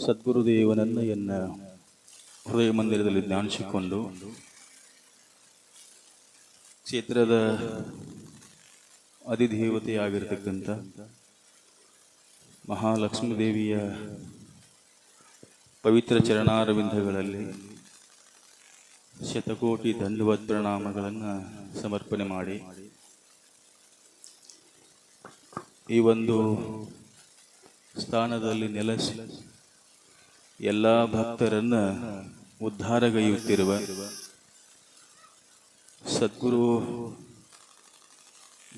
ಸದ್ಗುರುದೇವನನ್ನು ಎನ್ನ ಹೃದಯ ಮಂದಿರದಲ್ಲಿ ಧ್ಯಾನಿಸಿಕೊಂಡು ಕ್ಷೇತ್ರದ ಅಧಿದೇವತೆಯಾಗಿರ್ತಕ್ಕಂಥ ಮಹಾಲಕ್ಷ್ಮೀ ದೇವಿಯ ಪವಿತ್ರ ಚರಣಾರವಿಂದಗಳಲ್ಲಿ ಶತಕೋಟಿ ದಂಡವತ್ ಪ್ರಣಾಮಗಳನ್ನು ಸಮರ್ಪಣೆ ಮಾಡಿ ಈ ಒಂದು ಸ್ಥಾನದಲ್ಲಿ ನೆಲೆಸಿ ಎಲ್ಲ ಭಕ್ತರನ್ನ ಉದ್ಧಾರಗೈಯುತ್ತಿರುವ ಸದ್ಗುರು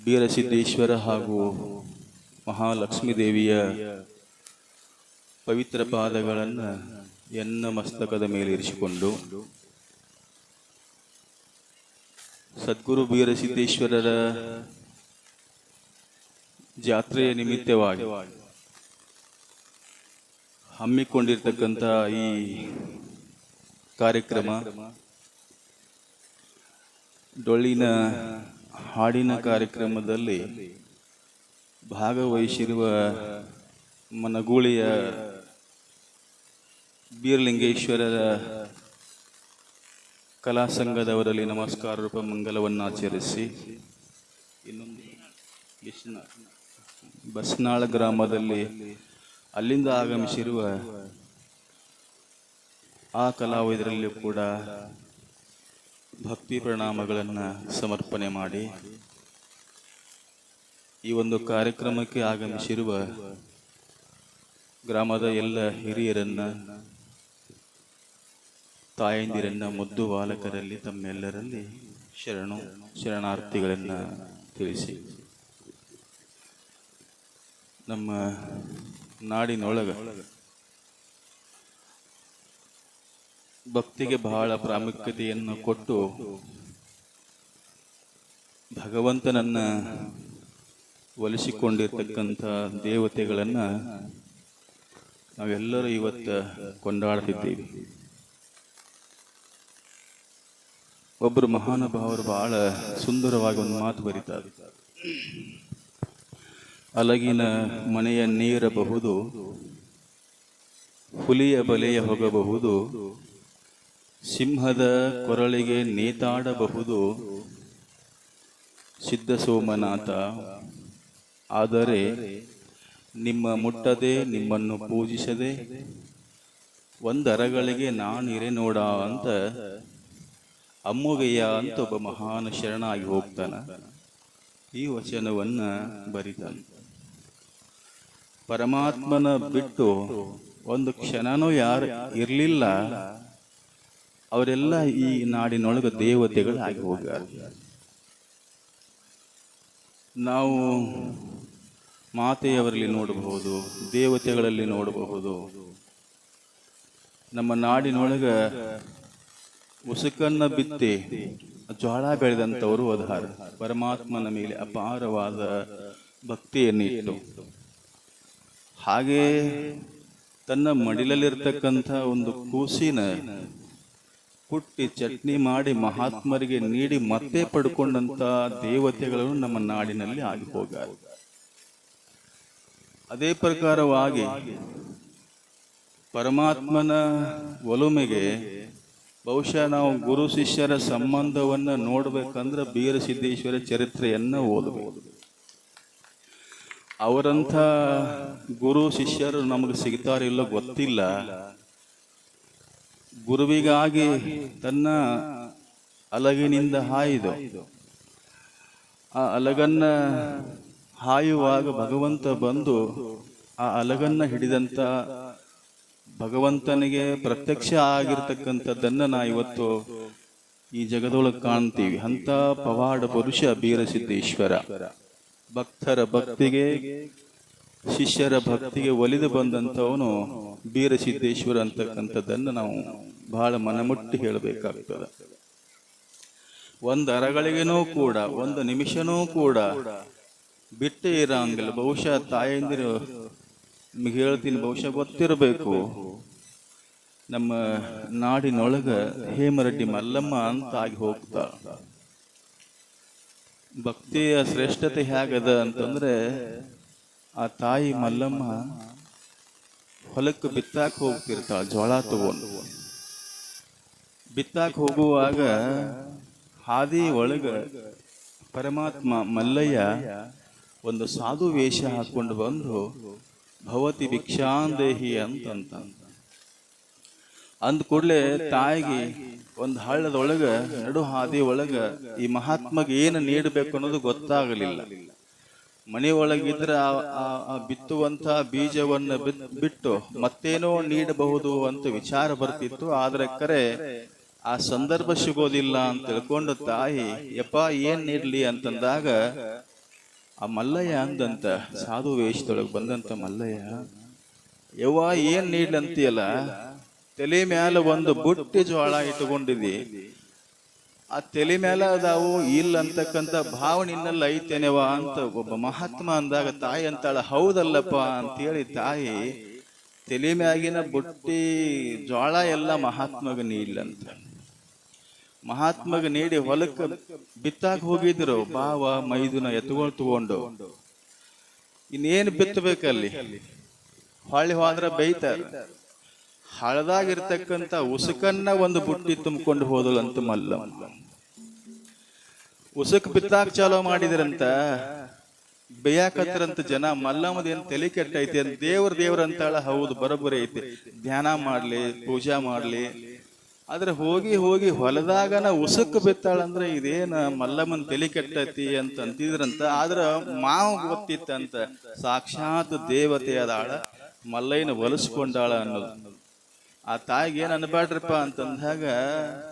ಬೀರಸಿದ್ದೇಶ್ವರ ಹಾಗೂ ಮಹಾಲಕ್ಷ್ಮೀ ದೇವಿಯ ಪವಿತ್ರ ಪಾದಗಳನ್ನು ಎನ್ನ ಮಸ್ತಕದ ಮೇಲೆ ಇರಿಸಿಕೊಂಡು ಸದ್ಗುರು ಬೀರಸಿದ್ದೇಶ್ವರರ ಜಾತ್ರೆಯ ನಿಮಿತ್ತವಾಗಿ ಹಮ್ಮಿಕೊಂಡಿರ್ತಕ್ಕಂಥ ಈ ಕಾರ್ಯಕ್ರಮ, ಡೊಳ್ಳಿನ ಹಾಡಿನ ಕಾರ್ಯಕ್ರಮದಲ್ಲಿ ಭಾಗವಹಿಸಿರುವ ಮನಗೂಳಿಯ ಬೀರಲಿಂಗೇಶ್ವರರ ಕಲಾ ಸಂಘದವರಲ್ಲಿ ನಮಸ್ಕಾರ ರೂಪ ಮಂಗಲವನ್ನು ಆಚರಿಸಿ ಇನ್ನೊಂದು ಬಿಸ್ನ- ಬಸ್ನಾಳ ಗ್ರಾಮದಲ್ಲಿ ಅಲ್ಲಿಂದ ಆಗಮಿಸಿರುವ ಆ ಕಲಾವಿದರಲ್ಲಿ ಕೂಡ ಭಕ್ತಿ ಪ್ರಣಾಮಗಳನ್ನು ಸಮರ್ಪಣೆ ಮಾಡಿ ಈ ಒಂದು ಕಾರ್ಯಕ್ರಮಕ್ಕೆ ಆಗಮಿಸಿರುವ ಗ್ರಾಮದ ಎಲ್ಲ ಹಿರಿಯರನ್ನ, ತಾಯಂದಿರನ್ನ, ಮುದ್ದು ಬಾಲಕರಲ್ಲಿ ತಮ್ಮೆಲ್ಲರಲ್ಲಿ ಶರಣು ಶರಣಾರ್ಥಿಗಳನ್ನು ತಿಳಿಸಿ. ನಮ್ಮ ನಾಡಿನೊಳಗ. ಭಕ್ತಿಗೆ ಬಹಳ ಪ್ರಾಮುಖ್ಯತೆಯನ್ನು ಕೊಟ್ಟು ಭಗವಂತನನ್ನ ಒಲಿಸಿಕೊಂಡಿರ್ತಕ್ಕಂಥ ದೇವತೆಗಳನ್ನ ನಾವೆಲ್ಲರೂ ಇವತ್ತು ಕೊಂಡಾಡ್ತಿದ್ದೀವಿ. ಒಬ್ಬರು ಮಹಾನುಭಾವರು ಬಹಳ ಸುಂದರವಾಗಿ ಒಂದು ಮಾತು ಬರೀತಾರೆ. ಅಲಗಿನ ಮನೆಯ ನೀರಬಹುದು, ಹುಲಿಯ ಬಲೆಯ ಹೋಗಬಹುದು, ಸಿಂಹದ ಕೊರಳಿಗೆ ನೇತಾಡಬಹುದು, ಸಿದ್ಧ ಸೋಮನಾಥ. ಆದರೆ ನಿಮ್ಮ ಮುಟ್ಟದೆ ನಿಮ್ಮನ್ನು ಪೂಜಿಸದೆ ಒಂದರಗಳಿಗೆ ನಾನಿರೆ ನೋಡ ಅಂತ ಅಮ್ಮುಗೆಯ ಅಂತ ಒಬ್ಬ ಮಹಾನ್ ಶರಣಾಗಿ ಹೋಗ್ತಾನ. ಈ ವಚನವನ್ನು ಬರಿತಾನೆ. ಪರಮಾತ್ಮನ ಬಿಟ್ಟು ಒಂದು ಕ್ಷಣನೂ ಯಾರು ಇರಲಿಲ್ಲ. ಅವರೆಲ್ಲ ಈ ನಾಡಿನೊಳಗೆ ದೇವತೆಗಳು ಆಗಿ ಹೋಗ್ಯಾರ ನಾವು ಮಾತೆಯವರಲ್ಲಿ ನೋಡಬಹುದು, ದೇವತೆಗಳಲ್ಲಿ ನೋಡಬಹುದು. ನಮ್ಮ ನಾಡಿನೊಳಗೆ ಉಸುಕನ್ನು ಬಿತ್ತಿ ಜ್ವಾಳ ಬೆಳೆದಂಥವರು ಅದಾರ. ಪರಮಾತ್ಮನ ಮೇಲೆ ಅಪಾರವಾದ ಭಕ್ತಿಯನ್ನಿಟ್ಟು. ಹಾಗೆ ತನ್ನ ಮಡಿಲಲ್ಲಿರ್ತಕ್ಕಂಥ ಒಂದು ಕೂಸಿನ ಕುಟ್ಟಿ ಚಟ್ನಿ ಮಾಡಿ ಮಹಾತ್ಮರಿಗೆ ನೀಡಿ ಮತ್ತೆ ಪಡ್ಕೊಂಡಂತ ದೇವತೆಗಳನ್ನು ನಮ್ಮ ನಾಡಿನಲ್ಲಿ ಆಗಿ ಹೋಗಾರೆ. ಅದೇ ಪ್ರಕಾರವಾಗಿ ಪರಮಾತ್ಮನ ಒಲುಮೆಗೆ ಬಹುಶಃ ನಾವು ಗುರು ಶಿಷ್ಯರ ಸಂಬಂಧವನ್ನ ನೋಡ್ಬೇಕಂದ್ರೆ ಬೀರಸಿದ್ದೇಶ್ವರ ಚರಿತ್ರೆಯನ್ನ ಓದಬಹುದು ಅವರಂಥ ಗುರು ಶಿಷ್ಯರು ನಮಗೆ ಸಿಗ್ತಾರಿಲ್ಲ ಗೊತ್ತಿಲ್ಲ. ಗುರುವಿಗಾಗಿ ತನ್ನ ಅಲಗಿನಿಂದ ಹಾಯಿದು, ಆ ಅಲಗನ್ನ ಹಾಯುವಾಗ ಭಗವಂತ ಬಂದು ಆ ಅಲಗನ್ನ ಹಿಡಿದಂತ ಭಗವಂತನಿಗೆ ಪ್ರತ್ಯಕ್ಷ ಆಗಿರ್ತಕ್ಕಂಥದ್ದನ್ನ ನಾ ಇವತ್ತು ಈ ಜಗದೊಳಗೆ ಕಾಣ್ತೀವಿ. ಅಂತ ಪವಾಡ ಪುರುಷ ಬೀರಸಿದ್ದೇಶ್ವರ. ಭಕ್ತರ ಭಕ್ತಿಗೆ, ಶಿಷ್ಯರ ಭಕ್ತಿಗೆ ಒಲಿದು ಬಂದಂಥವನು ಬೀರಸಿದ್ದೇಶ್ವರ ಅಂತಕ್ಕಂಥದ್ದನ್ನು ನಾವು ಬಹಳ ಮನಮುಟ್ಟಿ ಹೇಳಬೇಕಾಗ್ತದೆ. ಒಂದು ಅರಗಳಿಗೆನೂ ಕೂಡ, ಒಂದು ನಿಮಿಷನೂ ಕೂಡ ಬಿಟ್ಟೇ ಇರಂಗಿಲ್ಲ. ಬಹುಶಃ ತಾಯಂದಿರು ನಿಮಗೆ ಹೇಳ್ತೀನಿ, ಬಹುಶಃ ಗೊತ್ತಿರಬೇಕು. ನಮ್ಮ ನಾಡಿನೊಳಗ ಹೇಮರೆಡ್ಡಿ ಮಲ್ಲಮ್ಮ ಅಂತ ಆಗಿ ಭಕ್ತಿಯ ಶ್ರೇಷ್ಠತೆ ಹೇಗದ ಅಂತಂದ್ರೆ ಆ ತಾಯಿ ಮಲ್ಲಮ್ಮ ಹೊಲಕ್ಕೆ ಬಿತ್ತಾಕ ಹೋಗ್ತಿರ್ತಾಳ ಜೋಳ ತಗೊಂಡು. ಬಿತ್ತಾಕ ಹೋಗುವಾಗ ಹಾದಿ ಒಳಗ ಪರಮಾತ್ಮ ಮಲ್ಲಯ್ಯ ಒಂದು ಸಾಧು ವೇಷ ಹಾಕೊಂಡು ಬಂದು ಭವತಿ ಭಿಕ್ಷಾಂದೇಹಿ ಅಂತಂತ. ಅಂದ ಕೂಡಲೇ ತಾಯಿಗೆ ಒಂದು ಹಳ್ಳದೊಳಗ ನಡು ಹಾದಿ ಒಳಗ ಈ ಮಹಾತ್ಮಗೆ ಏನು ನೀಡಬೇಕು ಅನ್ನೋದು ಗೊತ್ತಾಗಲಿಲ್ಲ. ಮನೆ ಒಳಗಿದ್ರೆ ಆ- ಬಿತ್ತುವಂತ ಬೀಜವನ್ನ ಬಿಟ್ಟು ಮತ್ತೇನೋ ನೀಡಬಹುದು ಅಂತ ವಿಚಾರ ಬರ್ತಿತ್ತು. ಆದ್ರೆ ಕರೆ, ಆ ಸಂದರ್ಭ ಸಿಗೋದಿಲ್ಲ ಅಂತ ತಿಳ್ಕೊಂಡು ತಾಯಿ, ಯಪ್ಪ, ಏನ್ ನೀಡ್ಲಿ? ಅಂತಂದಾಗ, ಆ ಮಲ್ಲಯ್ಯ ಅಂದಂತ, ಸಾಧು ವೇಷದೊಳಗೆ ಬಂದಂತ ಮಲ್ಲಯ್ಯ, ಯವ್ವ, ಏನ್ ನೀಡ್ಲಂತೀಯಲ್ಲ ತಲೆ ಮ್ಯಾಲ ಒಂದು ಬುಟ್ಟಿ ಜೋಳ ಇಟ್ಟುಕೊಂಡಿದಿ ಆ ತಲೆ ಮೇಲೆ ಅದಾವು, ಇಲ್ಲ ಅಂತಕ್ಕಂಥ ಭಾವನೆ ಇನ್ನೆಲ್ಲ ಐತೇನೆವ ಅಂತ ಒಬ್ಬ ಮಹಾತ್ಮ ಅಂದಾಗ ತಾಯಿ ಅಂತಾಳ, ಹೌದಲ್ಲಪ್ಪ ಅಂತೇಳಿ ತಾಯಿ, ತಲೆ ಮ್ಯಾಗಿನ ಬುಟ್ಟಿ ಜೋಳ ಎಲ್ಲ ಮಹಾತ್ಮಗ ನೀಡ್ಲಂತ. ಮಹಾತ್ಮಗ ನೀಡಿ ಹೊಲಕ್ಕೆ ಬಿತ್ತಾಕ ಹೋಗಿದ್ರು, ಬಾವ, ಮೈದುನ ಎತ್ಕೊಂಡು ತಗೊಂಡು. ಇನ್ನೇನು ಬಿತ್ತಬೇಕಲ್ಲಿ? ಹೊಳ್ಳಿ ಹೋದ್ರ ಬೈತಾರ. ಹಳದಾಗಿರ್ತಕ್ಕಂಥ ಉಸುಕನ್ನ ಒಂದು ಬುಟ್ಟಿ ತುಂಬಿಕೊಂಡು ಹೋದಳಂತ ಮಲ್ಲ. ಉಸುಕ್ ಬಿತ್ತಾಕ್ ಚಾಲೋ ಮಾಡಿದ್ರಂತ ಬೇಯಾಕತ್ರಂತ ಜನ ಮಲ್ಲಮ್ಮದೇನ್ ತಲೆ ಕೆಟ್ಟೈತಿ ಅಂತ ದೇವ್ರ ದೇವ್ರ ಅಂತಾಳ, ಹೌದು ಬರೋಬ್ಬರಿ ಐತಿ. ಧ್ಯಾನ ಮಾಡ್ಲಿ, ಪೂಜಾ ಮಾಡ್ಲಿ. ಆದ್ರೆ ಹೋಗಿ ಹೋಗಿ ಹೊಲದಾಗನ ಉಸುಕ್ ಬಿತ್ತಾಳಂದ್ರೆ ಇದೇನ ಮಲ್ಲಮ್ಮನ ತಲೆ ಕೆಟ್ಟೈತಿ ಅಂತ ಅಂತಿದ್ರಂತ, ಆದ್ರ ಮಾವು ಗೊತ್ತಿತ್ತಂತ ಸಾಕ್ಷಾತ್ ದೇವತೆ ಅದಾಳ ಮಲ್ಲಯ್ಯನ ಒಲಿಸ್ಕೊಂಡಾಳ ಅನ್ನೋದು. ಆ ತಾಯಿಗೆ ಏನ್ ಅನ್ಬೇಡ್ರಪ್ಪ ಅಂತಂದಾಗ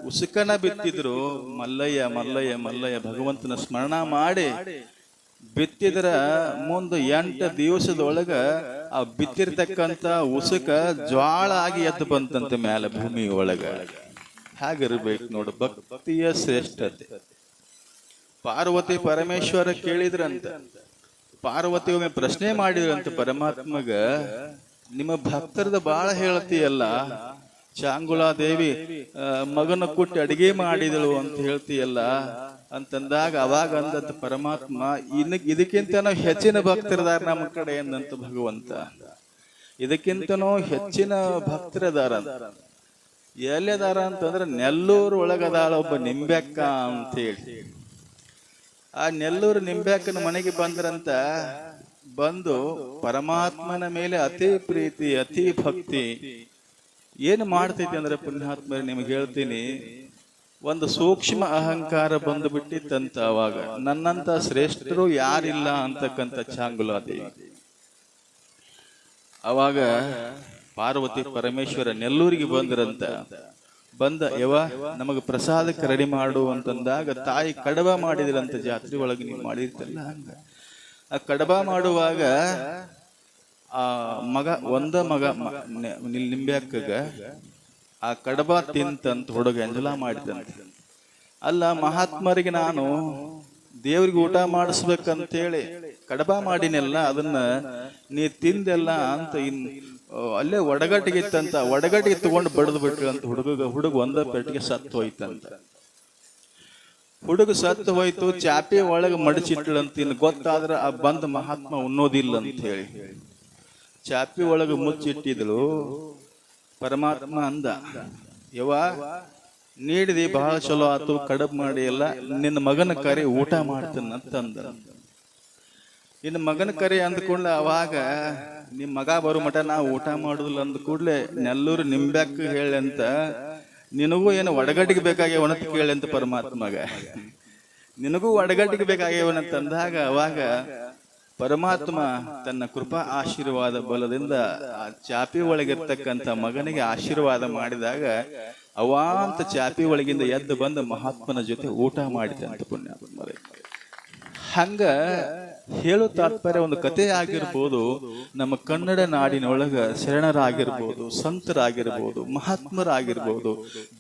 ಉಸುಕನ ಬಿತ್ತಿದ್ರು, ಮಲ್ಲಯ್ಯ ಮಲ್ಲಯ್ಯ ಮಲ್ಲಯ್ಯ, ಭಗವಂತನ ಸ್ಮರಣ ಮಾಡಿ ಬಿತ್ತಿದ್ರ ಮುಂದೆ ಎಂಟು ದಿವಸದೊಳಗ ಆ ಬಿತ್ತಿರ್ತಕ್ಕಂತ ಉಸುಕ ಜ್ವಾಳ ಆಗಿ ಎದ್ದು ಬಂತಂತ ಮ್ಯಾಲ ಭೂಮಿ ಒಳಗ. ಹಾಗಿರ್ಬೇಕು ನೋಡು, ಭಕ್ತಿಯ ಶ್ರೇಷ್ಠತೆ. ಪಾರ್ವತಿ ಪರಮೇಶ್ವರ ಕೇಳಿದ್ರಂತ. ಪಾರ್ವತಿ ಒಮ್ಮೆ ಪ್ರಶ್ನೆ ಮಾಡಿದ್ರಂತ ಪರಮಾತ್ಮಗ ನಿಮ್ಮ ಭಕ್ತರದ ಬಾಳ ಹೇಳ್ತೀಯಲ್ಲ, ಚಾಂಗುಲಾ ದೇವಿ ಮಗನ ಕೊಟ್ಟು ಅಡಿಗೆ ಮಾಡಿದಳು ಅಂತ ಹೇಳ್ತೀಯಲ್ಲ, ಅಂತಂದಾಗ ಅವಾಗ ಅಂದಂತ ಪರಮಾತ್ಮ, ಇನ್ನ ಇದಕ್ಕಿಂತನೂ ಹೆಚ್ಚಿನ ಭಕ್ತರದಾರ ನಮ್ಮ ಕಡೆ ಎಂದಂತ ಭಗವಂತ. ಇದಕ್ಕಿಂತನೂ ಹೆಚ್ಚಿನ ಭಕ್ತರದಾರ ಎಲ್ಲಿದಾರ ಅಂತಂದ್ರೆ ನೆಲ್ಲೂರು ಒಳಗದಾಳ ಒಬ್ಬ ನಿಂಬೆಕ್ಕ ಅಂತೇಳಿ ಆ ನೆಲ್ಲೂರು ನಿಂಬೆಕ್ಕನ ಮನೆಗೆ ಬಂದ್ರಂತ ಬಂದು ಪರಮಾತ್ಮನ ಮೇಲೆ ಅತಿ ಪ್ರೀತಿ, ಅತಿ ಭಕ್ತಿ. ಏನು ಮಾಡ್ತೈತಿ ಅಂದ್ರೆ ಪುಣ್ಯಾತ್ಮರೇ, ನಿಮ್ಗೆ ಹೇಳ್ತೀನಿ. ಒಂದು ಸೂಕ್ಷ್ಮ ಅಹಂಕಾರ ಬಂದು ಬಿಟ್ಟಿತ್ತಂತ ಅವಾಗ ನನ್ನಂತ ಶ್ರೇಷ್ಠರು ಯಾರಿಲ್ಲ ಅಂತಕ್ಕಂಥ ಚಾಂಗುಲಾದೇವಿ ಅವಾಗ ಪಾರ್ವತಿ ಪರಮೇಶ್ವರ ನೆಲ್ಲೂರಿಗೆ ಬಂದ್ರಂತ. ಬಂದ ಯವ ನಮಗೆ ಪ್ರಸಾದಕ್ಕೆ ರೆಡಿ ಮಾಡು ಅಂತಂದಾಗ ತಾಯಿ ಕಡವ ಮಾಡಿದ್ರಂತ ಜಾತ್ರೆ ಒಳಗೆ ನೀವು ಮಾಡಿರ್ತಲ್ಲ ಹಂಗ. ಆ ಕಡಬ ಮಾಡುವಾಗ ಆ ಮಗ, ಒಂದ ಮಗ ನಿಂಬೆ ನಿಂಬ್ಯಾಕಗ ಆ ಕಡಬ ತಿಂತಂತ ಹುಡುಗ ಎಂಜಲ ಮಾಡಿದಂತ ಅಲ್ಲ, ಮಹಾತ್ಮರಿಗೆ ನಾನು ದೇವ್ರಿಗೆ ಊಟ ಮಾಡಿಸ್ಬೇಕಂತೇಳಿ ಕಡಬ ಮಾಡಿನೆಲ್ಲ, ಅದನ್ನ ನೀ ತಿಂದೆಲ್ಲ ಅಂತ ಇನ್ ಅಲ್ಲೇ ಒಡಗಟ್ಟಿಗೆ ಇತ್ತಂತ, ಒಡಗಟ್ಟಿಗೆ ತಗೊಂಡು ಬಡದು ಬಿಟ್ರು ಅಂತ ಹುಡುಗ ಹುಡುಗ ಒಂದ ಪೆಟ್ಟಿಗೆ ಸತ್ತು ಹೋಯ್ತಂತ ಹುಡುಗ ಸತ್ತು ಹೋಯ್ತು, ಚಾಪೆ ಒಳಗೆ ಮಡಚಿಟ್ಲಂತ ಇನ್ನು ಗೊತ್ತಾದ್ರೆ ಆ ಬಂದ ಮಹಾತ್ಮ ಉನ್ನೋದಿಲ್ಲ ಅಂತ ಹೇಳಿ. ಚಾಪೆ ಒಳಗೆ ಮುಚ್ಚಿಟ್ಟಿದ್ಳು ಪರಮಾತ್ಮ ಅಂದ ಯವ ನೀಡಿದಿ ಬಹಳ ಚಲೋ ಆತು, ಕಡಬ್ ಮಾಡಿ ಎಲ್ಲ, ನಿನ್ನ ಮಗನ ಕರೆ ಊಟ ಮಾಡ್ತಾನ ಅಂತಂದ. ನಿನ್ನ ಮಗನ ಕರೆ ಅಂದ್ಕೊಂಡ್ಲೆ ಅವಾಗ ನಿಮ್ಮ ಮಗ ಬರೋ ಮಟ ನಾ ಊಟ ಮಾಡುದಿಲ್ಲ ಅಂದ ಕೂಡ್ಲೆ, ನೆಲ್ಲೂರು ನಿಂಬೆಕ್ ಹೇಳಿ ಅಂತ ನಿನಗೂ ಏನು ಒಡಗಟ್ಟಿಗೆ ಬೇಕಾಗ್ಯವನಂತ ಕೇಳಿ ಅಂತ ಪರಮಾತ್ಮಗ. ನಿನಗೂ ಒಡಗಟ್ಟಿಗೆ ಬೇಕಾಗ್ಯವನಂತ ಅಂದಾಗ ಅವಾಗ ಪರಮಾತ್ಮ ತನ್ನ ಕೃಪಾ ಆಶೀರ್ವಾದ ಬಲದಿಂದ ಆ ಚಾಪಿ ಒಳಗಿರ್ತಕ್ಕಂಥ ಮಗನಿಗೆ ಆಶೀರ್ವಾದ ಮಾಡಿದಾಗ ಅವಾಂತ ಚಾಪಿ ಒಳಗಿಂದ ಎದ್ದು ಬಂದು ಮಹಾತ್ಮನ ಜೊತೆ ಊಟ ಮಾಡಿದಂತ ಪುಣ್ಯ. ಹಂಗ ಹೇಳೋ ತಾತ್ಪರ್ಯ ಒಂದು ಕತೆ ಆಗಿರ್ಬೋದು ನಮ್ಮ ಕನ್ನಡ ನಾಡಿನೊಳಗ ಶರಣರಾಗಿರ್ಬೋದು, ಸಂತರಾಗಿರ್ಬೋದು, ಮಹಾತ್ಮರಾಗಿರ್ಬೋದು,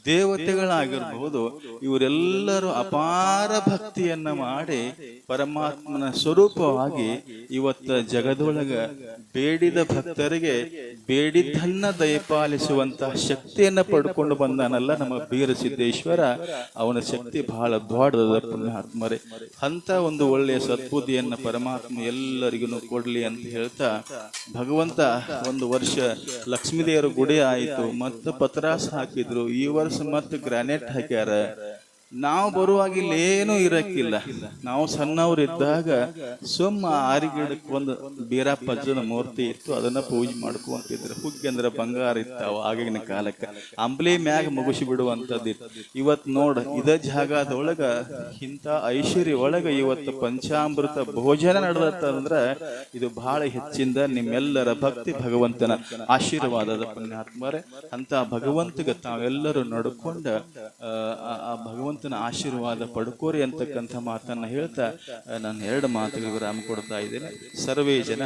ದೇವತೆಗಳಾಗಿರ್ಬೋದು, ಇವರೆಲ್ಲರೂ ಅಪಾರ ಭಕ್ತಿಯನ್ನ ಮಾಡಿ ಪರಮಾತ್ಮನ ಸ್ವರೂಪವಾಗಿ ಇವತ್ತ ಜಗದೊಳಗ ಬೇಡಿದ ಭಕ್ತರಿಗೆ ಬೇಡಿದ್ದನ್ನ ದಯಪಾಲಿಸುವಂತಹ ಶಕ್ತಿಯನ್ನ ಪಡ್ಕೊಂಡು ಬಂದಾನಲ್ಲ ನಮ್ಮ ಬೀರ ಸಿದ್ದೇಶ್ವರ ಅವನ ಶಕ್ತಿ ಬಹಳ ದೊಡ್ಡದ ಪುಣ್ಯಾತ್ಮರೇ. ಅಂತ ಒಂದು ಒಳ್ಳೆಯ ಸದ್ಬುದ್ಧಿಯನ್ನು ಪರಮಾತ್ಮ ಎಲ್ಲರಿಗೂ ಕೊಡಲಿ ಅಂತ ಹೇಳ್ತಾ ಭಗವಂತ ಒಂದು ವರ್ಷ ಲಕ್ಷ್ಮೀದೇವರ ಗುಡಿ ಆಯಿತು, ಮತ್ತು ಪತ್ರಾಸ ಹಾಕಿದ್ರು. ಈ ವರ್ಷ ಮತ್ತೆ ಗ್ರಾನೈಟ್ ಹಾಕ್ಯಾರ. ನಾವು ಬರುವಾಗ ಇಲ್ಲಿ ಏನೂ ಇರಕ್ಕಿಲ್ಲ. ನಾವು ಸಣ್ಣವ್ರು ಇದ್ದಾಗ ಸುಮ್ಮ ಆರಿಗಿಡಕ್ಕೆ ಒಂದು ಬೀರಪ್ಪಜ್ಜನ ಮೂರ್ತಿ ಇತ್ತು ಅದನ್ನ ಪೂಜೆ ಮಾಡ್ಕೊಂತಿದ್ರು. ಹುಗ್ಗಿ ಅಂದ್ರೆ ಬಂಗಾರ ಇತ್ತಾವ ಆಗಿನ ಕಾಲಕ್ಕೆ. ಅಂಬ್ಲಿ ಮ್ಯಾಗ ಮುಗಿಸಿ ಬಿಡುವಂಥದ್ದು ಇವತ್ ನೋಡ ಇದ ಜಾಗದೊಳಗ ಇಂಥ ಐಶ್ವರ್ಯ ಒಳಗ ಇವತ್ತು ಪಂಚಾಮೃತ ಭೋಜನ ನಡೆದತ್ತಂದ್ರ ಇದು ಬಹಳ ಹೆಚ್ಚಿಂದ ನಿಮ್ಮೆಲ್ಲರ ಭಕ್ತಿ ಭಗವಂತನ ಆಶೀರ್ವಾದದ ಪುಣ್ಯಾತ್ಮರೇ. ಅಂತ ಭಗವಂತಗ ತಾವೆಲ್ಲರೂ ನಡ್ಕೊಂಡ ಆ, ಆ ಭಗವಂತನ ಆಶೀರ್ವಾದ ಪಡ್ಕೋರಿ ಅಂತಕ್ಕಂಥ ಮಾತನ್ನ ಹೇಳ್ತಾ ನಾನು ಎರಡು ಮಾತುಗಳಿಗೆ ವಿರಾಮ ಕೊಡ್ತಾ ಇದ್ದೇನೆ. ಸರ್ವೇ ಜನ